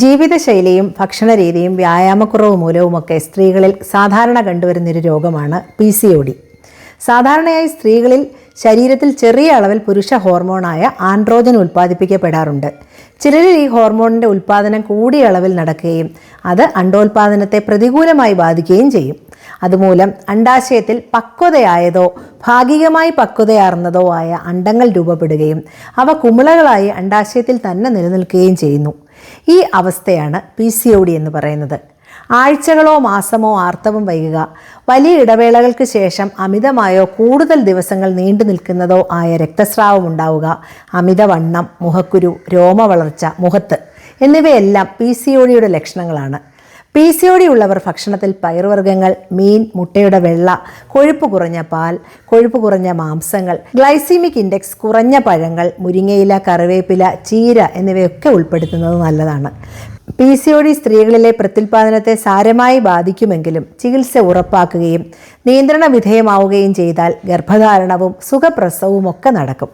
ജീവിതശൈലിയും ഭക്ഷണരീതിയും വ്യായാമക്കുറവ് മൂലവുമൊക്കെ സ്ത്രീകളിൽ സാധാരണ കണ്ടുവരുന്നൊരു രോഗമാണ് പി സി ഒ ഡി സാധാരണയായി സ്ത്രീകളിൽ ശരീരത്തിൽ ചെറിയ അളവിൽ പുരുഷ ഹോർമോണായ ആൻഡ്രോജൻ ഉൽപ്പാദിപ്പിക്കപ്പെടാറുണ്ട്. ചിലരിൽ ഈ ഹോർമോണിന്റെ ഉൽപ്പാദനം കൂടിയ അളവിൽ നടക്കുകയും അത് അണ്ടോൽപാദനത്തെ പ്രതികൂലമായി ബാധിക്കുകയും ചെയ്യും. അതുമൂലം അണ്ടാശയത്തിൽ പക്വതയായതോ ഭാഗികമായി പക്വതയാർന്നതോ ആയ അണ്ടങ്ങൾ രൂപപ്പെടുകയും അവ കുമിളകളായി അണ്ടാശയത്തിൽ തന്നെ നിലനിൽക്കുകയും ചെയ്യുന്നു. ഈ അവസ്ഥയാണ് പി സി ഒ ഡി എന്ന് പറയുന്നത്. ആഴ്ചകളോ മാസമോ ആർത്തവം വൈകുക വലിയ ഇടവേളകൾക്ക് ശേഷം അമിതമായോ കൂടുതൽ ദിവസങ്ങൾ നീണ്ടു നിൽക്കുന്നതോ ആയ രക്തസ്രാവം ഉണ്ടാവുക അമിതവണ്ണം മുഖക്കുരു രോമവളർച്ച മുഖത്ത് എന്നിവയെല്ലാം പി സി ഒ ഡിയുടെ ലക്ഷണങ്ങളാണ്. പി സി ഒ ഡി ഉള്ളവർ ഭക്ഷണത്തിൽ പയറുവർഗങ്ങൾ മീൻ മുട്ടയുടെ വെള്ള കൊഴുപ്പ് കുറഞ്ഞ പാൽ കൊഴുപ്പ് കുറഞ്ഞ മാംസങ്ങൾ ഗ്ലൈസീമിക് ഇൻഡെക്സ് കുറഞ്ഞ പഴങ്ങൾ മുരിങ്ങയില കറിവേപ്പില ചീര എന്നിവയൊക്കെ ഉൾപ്പെടുത്തുന്നത് നല്ലതാണ്. പി സി ഒ ഡി സ്ത്രീകളിലെ പ്രത്യുൽപാദനത്തെ സാരമായി ബാധിക്കുമെങ്കിലും ചികിത്സ ഉറപ്പാക്കുകയും നിയന്ത്രണ വിധേയമാവുകയും ചെയ്താൽ ഗർഭധാരണവും സുഖപ്രസവവും ഒക്കെ നടക്കും.